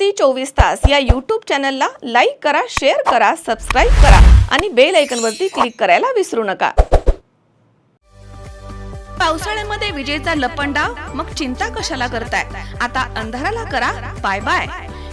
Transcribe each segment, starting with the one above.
C चोवीस तास या यूट्यूब चॅनलला लाईक करा शेअर करा सबस्क्राईब करा आणि बेल आयकनवरती क्लिक करायला विसरू नका. पावसाळ्यामध्ये विजेचा लपंडाव? मग चिंता कशाला करताय? आता अंधाराला करा बाय बाय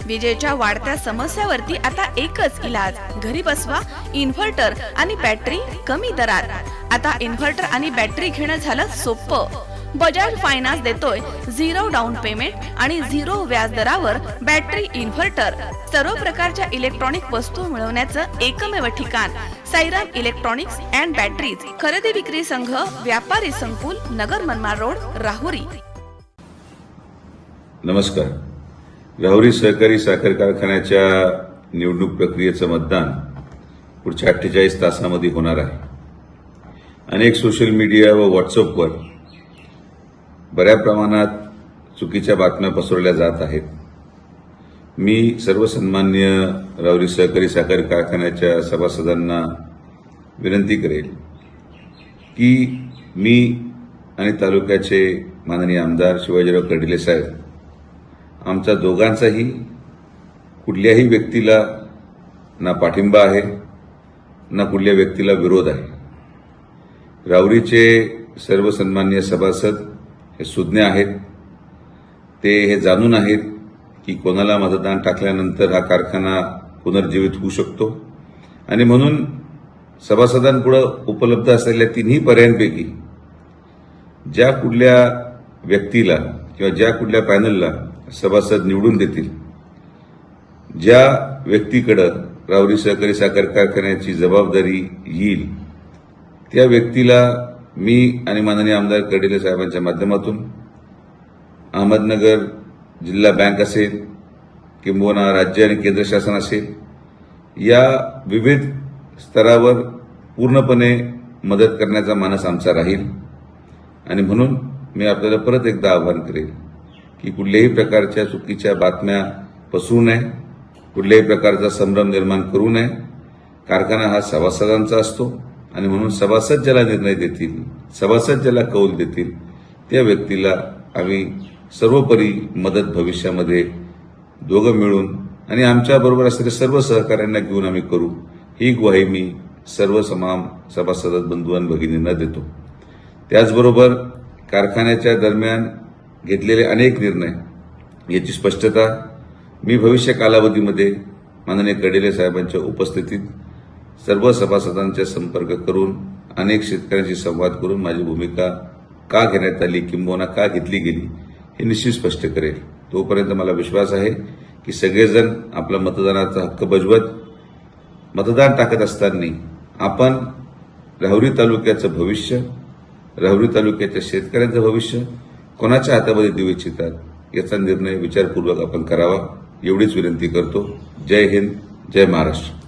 विजेच्या वाढत्या समस्यावरती आता एकच इलाज. घरी बसवा इन्व्हर्टर आणि बॅटरी कमी दरात. आता इन्व्हर्टर आणि बॅटरी घेणं झालं सोपं बजाज फायनान्स देतोय. झिरो डाऊन पेमेंट आणि झिरो व्याज दरावर बॅटरी इन्व्हर्टर. सर्व प्रकारच्या इलेक्ट्रॉनिक वस्तू मिळवण्याचं एकमेव ठिकाण. Sairam electronics and batteries. खरेदी विक्री संघ व्यापारी संकुल नगर मनमाड रोड राहुरी. नमस्कार. राहुरी सहकारी साखर कारखान्याच्या निवडणूक प्रक्रियेचं मतदान पुढच्या अठ्ठेचाळीस तासामध्ये होणार आहे. अनेक सोशल मीडिया व व्हॉट्सअपवर बऱ्या प्रमाणात चुकीच्या बातम्या पसरवल्या जात आहेत. मी सर्व सन्मान्य रावरी सहकारी साखर कारखान्याच्या सभासदांना विनंती करेल की मी आणि तालुक्याचे माननीय आमदार शिवाजीराव कर्डिले साहेब आमचा दोघांचाही कुठल्याही व्यक्तीला ना पाठिंबा आहे ना कुठल्या व्यक्तीला विरोध आहे. रावरीचे सर्व सन्मान्य सभासद हे सुज्ञ आहेत. ते हे जाणून आहेत की कोणाला मतदान टाकल्यानंतर हा कारखाना पुनर्जीवित होऊ शकतो. आणि म्हणून सभासदांपुढं उपलब्ध असलेल्या तिन्ही पर्यायांपैकी ज्या कुठल्या व्यक्तीला किंवा ज्या कुठल्या पॅनलला सभासद निवडून देतील ज्या व्यक्तीकडं रावरी सहकारी साखर कारखान्याची जबाबदारी येईल त्या व्यक्तीला मी आणि माननीय आमदार कर्डिले साहेबांच्या माध्यमातून अहमदनगर जिल्हा बँक असेल किंबहुना राज्य आणि केंद्र शासन असेल या विविध स्तरावर पूर्णपणे मदत करण्याचा मानस आमचा राहील. आणि म्हणून मी आपल्याला परत एकदा आवाहन करेल की कुठल्याही प्रकारच्या चुकीच्या बातम्या पसरू नये कुठल्याही प्रकारचा संभ्रम निर्माण करू नये. कारखाना हा सभासदांचा असतो. आणि म्हणून सभासद ज्याला निर्णय देतील सभासद ज्याला कौल देतील त्या व्यक्तीला आम्ही सर्वोपरी मदत भविष्यामध्ये दोघं मिळून आणि आमच्याबरोबर असलेल्या सर्व सहकाऱ्यांना घेऊन आम्ही करू. ही ग्वाही मी सर्व समाम सभासद बंधू भगिनींना देतो. त्याचबरोबर कारखान्याच्या दरम्यान घेतलेले अनेक निर्णय याची स्पष्टता मी भविष्य कालावधीमध्ये माननीय कडेले साहेबांच्या उपस्थितीत सर्व सभासदांचा संपर्क करून अनेक शेतकऱ्यांशी संवाद करून माझी भूमिका का घेण्यात आली किंबहुना का घेतली गेली हे निश्चित स्पष्ट करेल. तोपर्यंत मला विश्वास आहे की सगळेजण आपला मतदानाचा हक्क बजवत मतदान टाकत असताना आपण राहुरी तालुक्याचं भविष्य राहुरी तालुक्याच्या शेतकऱ्यांचं भविष्य कोणाच्या हातामध्ये देऊ इच्छितात याचा निर्णय विचारपूर्वक आपण करावा एवढीच विनंती करतो. जय हिंद जय Maharashtra.